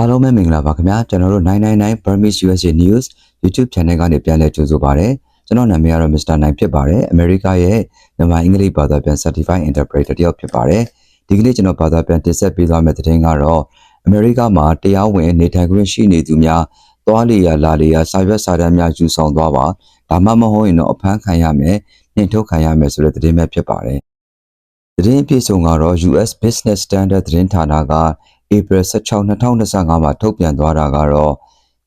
အားလုံးပဲမင်္ဂလာပါခင်ဗျာကျွန်တော်တို့999 Burmese USA News YouTube Channel ကနေပြန်လည်ကြိုဆိုပါရစေကျွန်တော်နာမည်ကတော့ Mr. နိုင်ဖြစ်ပါတယ်အမေရိကရဲ့မြန်မာအင်္ဂလိပ်ဘာသာပြန် Certified Interpreter တယောက်ဖြစ်ပါတယ်ဒီကနေ့ကျွန်တော်ဘာသာပြန်တင်ဆက်ပေးသွားမယ့်သတင်းကတော့အမေရိကမှာတရားဝင်နေထိုင်ခွင့်ရှိနေသူများသွားလေရလာလေရစာရွက်စာတမ်းများယူဆောင်သွားပါဒါမှမဟုတ်ရင်တော့အဖမ်းခံရမယ်နှင်ထုတ်ခံရမယ်ဆိုတဲ့သတင်းပဲဖြစ်ပါတယ်သတင်းအပြည့်စုံကတော့ US Business Standard သတင်းဌာနက April 16 2025မှာထုတ်ပြန်သွားတာကတော့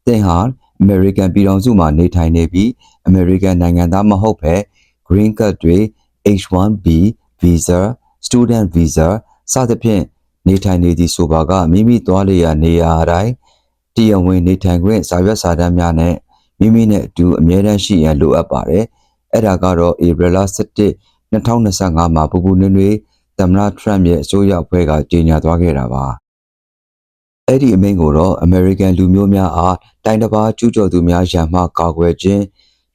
သင်ဟာ American ပြည်ထောင်စုမှာနေထိုင်နေပြီး American နိုင်ငံသားမဟုတ်ဘဲ Green Card တွေ H1B Visa Student Visa စသဖြင့်နေထိုင်နေသည့်ဆိုပါကမိမိသွားလျာနေရာတိုင်းတရားဝင်နေထိုင်ခွင့်စာရွက်စာတမ်းများနဲ့မိမိနဲ့အတူအမြဲတမ်းရှိရန်လိုအပ်ပါတယ်။အဲ့ဒါကတော့ April 17 2025မှာပူပူနွေးနွေးသမ္မတ Trump ရဲ့အစိုးရအဖွဲ့ကကြေညာသွားခဲ့တာပါ။ အဲ့ဒီအမိန့်ကိုတော့ American လူမျိုးများအားတိုင်းတစ်ပါးကျူးကျော်သူများရန်မှကာကွယ်ခြင်း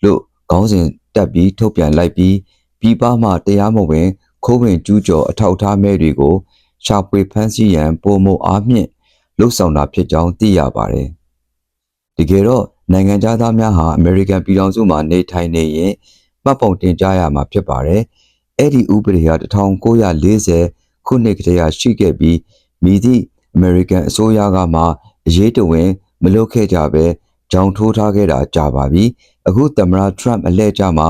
လို့ခေါင်းစဉ်တက်ပြီးထုတ်ပြန်လိုက်ပြီးပြည်ပမှတရားမဝင် ခိုးဝင်ကျူးကျော်အထောက်အထားမဲ့တွေကိုရှာဖွေဖမ်းဆီးရန်ပုံမအားဖြင့်လှုပ်ဆောင်တာဖြစ်ကြောင်းသိရပါတယ်။တကယ်တော့နိုင်ငံသားများဟာ American ပြည်ထောင်စုမှာနေထိုင်နေရင်မှတ်ပုံတင်ကြရမှာဖြစ်ပါတယ်။အဲ့ဒီဥပဒေဟာ1940ခုနှစ်ကတည်းကရှိခဲ့ပြီးမိသည့် American အစိုးရကမှအရေးတဝင် မလုပ်ခဲ့ကြပဲကြောင်ထိုးထားခဲ့တာကြာပါပြီ။အခုသမ္မတ Trump အလှည့်ကျမှ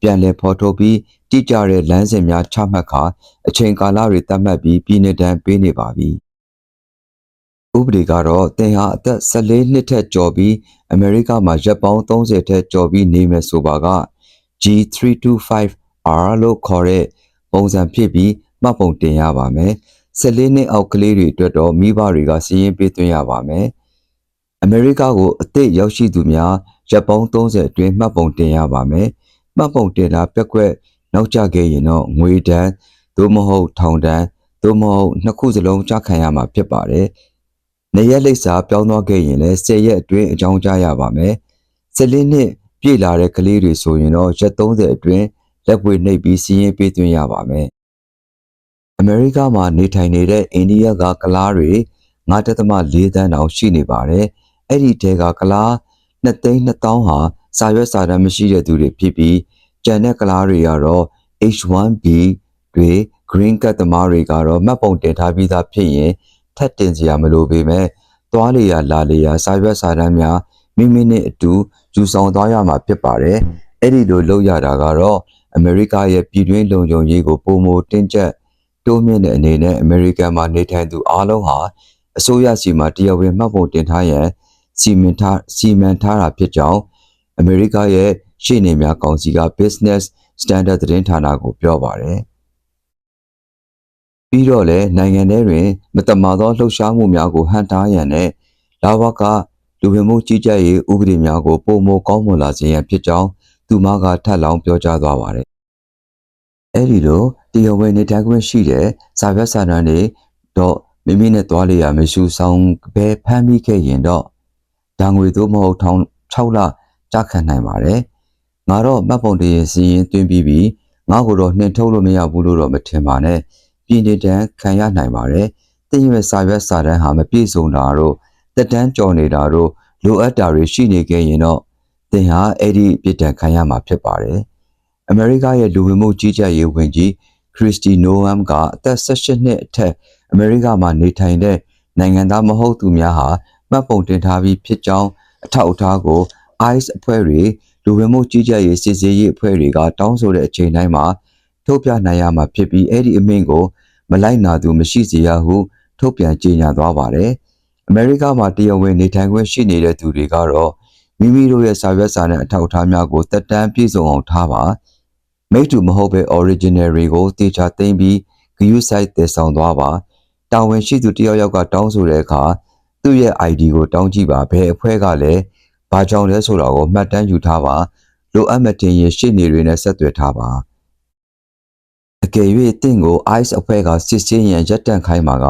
ပြန်လည်ဖော်ထုတ်ပြီးတိကျတဲ့လမ်းစဉ်များချမှတ်ခါအချိန်ကာလတွေသတ်မှတ်ပြီးပြည်내တန်းပေးနေပါပြီ။ဥပဒေကတော့သင်ဟာအသက်14နှစ်ထက်ကျော်ပြီးအမေရိကမှာရက်ပေါင်း30ထက်ကျော်ပြီးနေမယ်ဆိုပါက G325R လို့ခေါ်တဲ့ပုံစံဖြစ်ပြီးမှတ်ပုံတင်ရပါမယ်။ 14နှစ်အောက်ကလေးတွေအတွက်တော့မိဘတွေကစီးရင်ပေးသွင်းရပါမယ်။အမေရိကကိုအသက်ရောက်ရှိသူများရက်ပေါင်း30အတွင်းမှတ်ပုံတင်ရပါမယ်။မှတ်ပုံတင်တာပြက်ကွက်နောက်ကျခဲ့ရင်တော့ငွေဒဏ်သို့မဟုတ်ထောင်ဒဏ်သို့မဟုတ်နှစ်ခုစလုံးကြားခံရမှာဖြစ်ပါတယ်။နေရက်လိပ်စာပြောင်းသွားခဲ့ရင်လည်း10ရက်အတွင်းအကြောင်းကြားရပါမယ်။14နှစ်ပြည့်လာတဲ့ကလေးတွေဆိုရင်တော့ရက်30အတွင်းလက်ပွေနှိပ်ပြီးစီးရင်ပေးသွင်းရပါမယ်။ အမေရိကမှာနေထိုင်နေတဲ့အိန္ဒိယကကလားတွေ9.4တန်းတောင်ရှိနေပါတယ်။အဲ့ဒီတဲကကလား2သိန်း2000ဟာစာရွက်စာတမ်းမရှိတဲ့သူတွေဖြစ်ပြီးကျန်တဲ့ကလားတွေကတော့ H1B တွေ green card သမားတွေကတော့မှတ်ပုံတင်ထားပြီးသားဖြစ်ရင်ထပ်တင်စရာမလိုပေမဲ့သွားလေရလာလေရစာရွက်စာတမ်းများမိမိနဲ့အတူယူဆောင်သွားရမှာဖြစ်ပါတယ်။အဲ့ဒီလိုလုပ်ရတာကတော့အမေရိကရဲ့ပြည်တွင်းလုံခြုံရေးကိုပုံမတင်းကျပ် တိုးမြင့်တဲ့အနေနဲ့အမေရိကန်မှာနေထိုင်သူအားလုံးဟာအစိုးရစီမှာတရားဝင်မှတ်ပုံတင်ထားရန်စီမံထားစီမံထားတာဖြစ်ကြောင်းအမေရိကရဲ့ရှေ့နေများကောင်စီက Business Standard သတင်းဌာနကိုပြောပါတယ်။ပြီးတော့လည်းနိုင်ငံထဲတွင်မတမာသောလှုပ်ရှားမှုများကိုဟန်တားရန်နဲ့လာဝကလူဝင်မှုကြီးကြပ်ရေးဥပဒေများကိုပုံမကောင်းမွန်လာစေရန်ဖြစ်ကြောင်းသူမကထပ်လောင်းပြောကြားသွားပါတယ်။အဲဒီလို တရားဝင်နေထိုင်ခွင့်ရှိတဲ့စာရွက်စာတမ်းတွေတော့မိမိနဲ့သွားလေရမရှိဆောင်ပဲဖမ်းမိခဲ့ရင်တော့ဒဏ်ငွေသို့မဟုတ်ထောင်6လကြာခံနိုင်ပါတယ်။ငါတော့မှတ်ပုံတင်ရင်စီရင်တွင်ပြီးပြီးငါ့ကိုတော့နှင်ထုတ်လို့မရဘူးလို့တော့မထင်ပါနဲ့။ပြည်နေတန်းခံရနိုင်ပါတယ်။တင်းရွယ်စာရွက်စာတမ်းဟာမပြည့်စုံတာတို့တက်တန်းကြော်နေတာတို့လိုအပ်တာတွေရှိနေခဲ့ရင်တော့သင်ဟာအဲ့ဒီပြစ်ဒဏ်ခံရမှာဖြစ်ပါတယ်။အမေရိကရဲ့လူဝင်မှုကြီးကြပ်ရေးဝန်ကြီး ခရစ္စတီနိုဟမ်ကအသက်18နှစ်အထက်အမေရိကမှာနေထိုင်တဲ့နိုင်ငံသားမဟုတ်သူများဟာမှတ်ပုံတင်ထားပြီးဖြစ်ကြောင်းအထောက်အထားကို ICE အဖွဲ့တွေလူဝင်မှုကြီးကြပ်ရေးစစ်ဆေးရေးအဖွဲ့တွေကတောင်းဆိုတဲ့အချိန်တိုင်းမှာထုတ်ပြနိုင်ရမှာဖြစ်ပြီးအဲ့ဒီအမိန့်ကို မလိုက်နာသူမရှိစေရဟုထုတ်ပြန်ကြေညာသွားပါတယ်။အမေရိကမှာတရားဝင်နေထိုင်ခွင့်ရှိနေတဲ့သူတွေကတော့မိမိတို့ရဲ့စာရွက်စာနဲ့အထောက်အထားများကိုတက်တန်းပြည့်စုံအောင်ထားပါ မိတူမဟုတ်ပဲ original တွေကိုတေချာသိမ်းပြီး view site တည်ဆောင်သွားပါတာဝန်ရှိသူတယောက်ယောက်ကတောင်းဆိုတဲ့အခါသူ့ရဲ့ ID ကိုတောင်းကြည့်ပါဘယ်အဖွဲ့ကလည်းဘာကြောင့်လဲဆိုတာကိုမှတ်တမ်းယူထားပါလိုအပ်မတင်ရင်ရှေ့နေတွေနဲ့ဆက်သွယ်ထားပါအကယ်၍တင့်ကို ICE အဖွဲ့ကစစ်ဆေးရန်ရက်တန့်ခိုင်းမှာက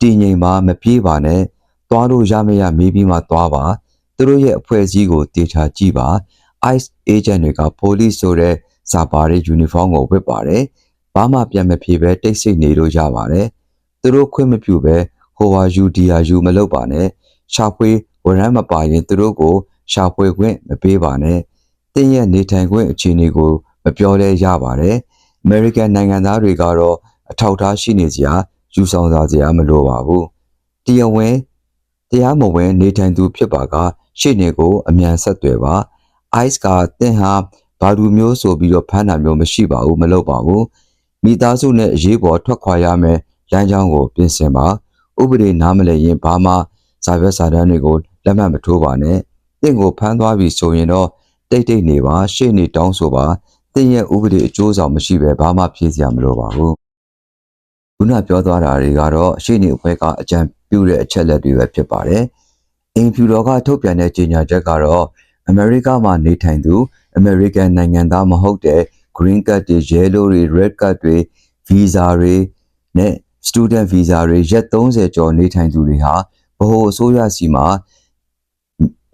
တည်ငြိမ်ပါမပြေးပါနဲ့သွားလို့ရမရမေးပြီးမှသွားပါသူတို့ရဲ့အဖွဲ့အစည်းကိုတေချာကြည့်ပါ ICE agent တွေက police ဆိုတဲ့ စာပါတဲ့ uniform ကိုဝတ်ပါတယ်ဘာမှပြန်မဖြေပဲတိတ်ဆိတ်နေလို့ရပါတယ်သူတို့ခွင့်မပြုပဲဟိုဟာယူဒီယာယူမလုပ်ပါနဲ့ရှာဖွေဝရမ်းမပါရင်သူတို့ကိုရှာဖွေခွင့်မပေးပါနဲ့။တင်းရဲ့နေထိုင်ခွင့်အခြေအနေကိုမပြောလဲရပါတယ်။ American နိုင်ငံသားတွေကတော့အထောက်အထားရှိနေစရာယူဆောင်စာစရာမလိုပါဘူး။တရားဝင်တရားမဝင်နေထိုင်သူဖြစ်ပါကရှေ့နေကိုအမြန်ဆက်သွယ်ပါ။ ICE ကတင်းဟာ ဘာလူမျိုးဆိုပြီးတော့ဖမ်းတာမျိုးမရှိပါဘူးမလုပ်ပါဘူး။မိသားစုနဲ့အရေးပေါ်ထွက်ခွာရမယ်လမ်းကြောင်းကိုပြင်ဆင်ပါ။ဥပဒေနားမလည်ရင်ဘာမှစာရွက်စာတမ်းတွေကိုလက်မှတ်မထိုးပါနဲ့။တင့်ကိုဖမ်းသွားပြီဆိုရင်တော့တိတ်တိတ်နေပါရှေ့နေတောင်းဆိုပါ။တင့်ရဲ့ဥပဒေအကျိုးဆောင်မရှိဘဲဘာမှဖြေစရာမလိုပါဘူး။ခုနပြောသွားတာတွေကတော့ရှေ့နေအဖွဲ့ကအကြံပြုတဲ့အချက်လက်တွေပဲဖြစ်ပါတယ်။အင်ဖြူတော်ကထုတ်ပြန်တဲ့ကြေညာချက်ကတော့အမေရိကမှာနေထိုင်သူ အမေရိကန်နိုင်ငံသားမဟုတ်တဲ့ green card တွေ yellow တွေ red card တွေ visa တွေနဲ့ student visa တွေရက်30ကျော်နေထိုင်သူတွေဟာဗဟိုအစိုးရစီမှာ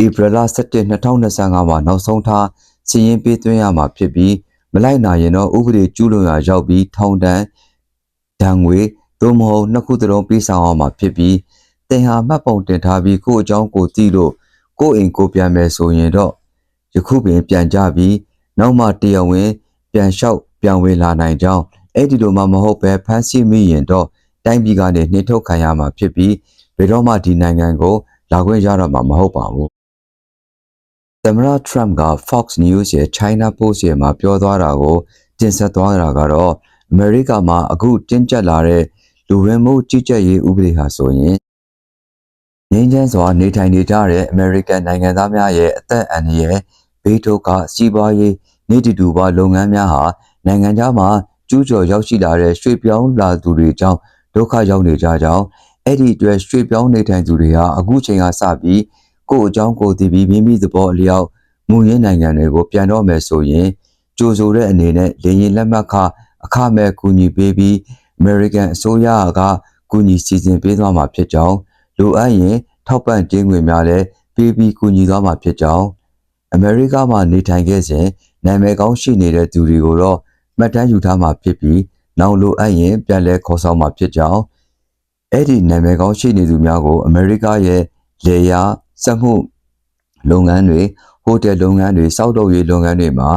ဧပြီလ17 2025မှာနောက်ဆုံးထားစီရင်ပေးသွင်းရမှာဖြစ်ပြီးမလိုက်နာရင်တော့ဥပဒေကျူးလွန်ရာရောက်ပြီးထောင်ဒဏ်ဒဏ်ငွေသို့မဟုတ်နှစ်ခုသလုံးပေးဆောင်အောင်မှာဖြစ်ပြီးတင်ဟာမှတ်ပုံတင်ထားပြီးကိုယ့်အကြောင်းကိုသိလို့ကိုယ့်အိမ်ကိုပြန်မယ်ဆိုရင်တော့ ယခုပင်ပြန်ကြပြီးနောက်မှတရားဝင် ပြန်လျှောက်ပြန်ဝင်လာနိုင်ကြောင်းအဲ့ဒီလိုမှမဟုတ်ပဲဖမ်းဆီးမိရင်တော့တိုင်းပြည်ကနေနှင်ထုတ်ခံရမှာဖြစ်ပြီးဘယ်တော့မှဒီနိုင်ငံကိုလာခွင့်ရတော့မှာမဟုတ်ပါဘူးသမ္မတ Trump က Fox News ရဲ့ China Post ရဲ့မှာပြောသွားတာကိုတင်ဆက်သွားတာကတော့အမေရိကမှာအခုတင်းကျပ်လာတဲ့လူဝင်မှုကြီးကြပ်ရေးဥပဒေဟာဆိုရင် ငင်းချမ်းစွာနေထိုင်နေကြတဲ့အမေရိကန်နိုင်ငံသားများရဲ့အသက်အန္တရာယ်ဘေးဒုက္ခစီးပွားရေးနေတည်တူပါလုပ်ငန်းများဟာနိုင်ငံခြားမှာကျူးကျော်ရောက်ရှိလာတဲ့ရွှေ့ပြောင်းလာသူတွေကြောင့်ဒုက္ခရောက်နေကြကြောင်းအဲ့ဒီအတွက်ရွှေ့ပြောင်းနေထိုင်သူတွေဟာအခုချိန်ကစပြီးကိုယ့်အကြောင်းကိုယ်သိပြီးမိမိသဘောအလျောက်မူရင်းနိုင်ငံတွေကိုပြန်တော့မယ်ဆိုရင်ကြိုဆိုတဲ့အနေနဲ့လေရင်လက်မှတ်ခအခမဲ့ကူညီပေးပြီး American အစိုးရကကူညီစီစဉ်ပေးသွားမှာဖြစ်ကြောင်း လိုအပ်ရင် ထောက်ပံ့ကြေးငွေများလည်းပေးပြီးကူညီသွားမှာဖြစ်ကြောင်းအမေရိကမှာနေထိုင်ခဲ့စဉ်နာမည်ကောင်းရှိနေတဲ့သူတွေကိုတော့မှတ်တမ်းယူထားမှာဖြစ်ပြီးနောက်လိုအပ်ရင်ပြန်လည်ခေါ်ဆောင်မှာဖြစ်ကြောင်းအဲ့ဒီနာမည်ကောင်းရှိနေသူများကိုအမေရိကရဲ့လေယာစက်မှုလုပ်ငန်းတွေဟိုတယ်လုပ်ငန်းတွေစောက်လုပ်ရေးလုပ်ငန်းတွေမှာ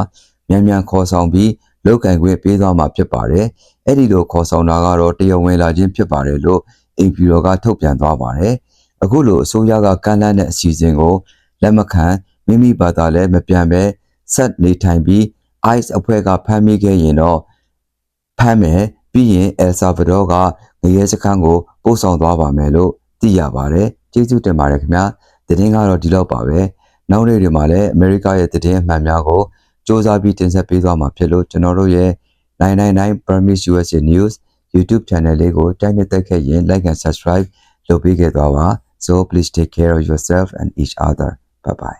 မြန်မြန်ခေါ်ဆောင်ပြီးလုပ်ကင်ခွင့်ပေးသွားမှာဖြစ်ပါတယ်။အဲ့ဒီလိုခေါ်ဆောင်တာကတော့တရားဝင်လာခြင်းဖြစ်ပါတယ်လို့ အင်ဖြူတော်ကထုတ်ပြန်သွားပါတယ်။အခုလိုအစိုးရကကန့်လန့်တဲ့အစီအစဉ်ကိုလက်မခံမိမိဘာသာလည်းမပြန်ပဲဆက်နေထိုင်ပြီး ICE အဖွဲ့ကဖမ်းမိခဲ့ရင်တော့ဖမ်းမယ်ပြီးရင်အယ်ဆာဗာဒေါကငရဲစခန်းကိုပို့ဆောင်သွားပါမယ်လို့သိရပါတယ်ကျေးဇူးတင်ပါတယ်ခင်ဗျာသတင်းကတော့ဒီလောက်ပါပဲနောက်နေ့တွေမှာလည်းအမေရိကရဲ့သတင်းအမှန်များကိုစ조사ပြီးတင်ဆက်ပေးသွားမှာဖြစ်လို့ကျွန်တော်တို့ရဲ့999 Burmese USA News YouTube channel လေးကိုတိုင်းနဲ့တက်ခဲ့ရင် like and subscribe လုပ်ပေးခဲ့သွားပါ so please take care of yourself and each other bye bye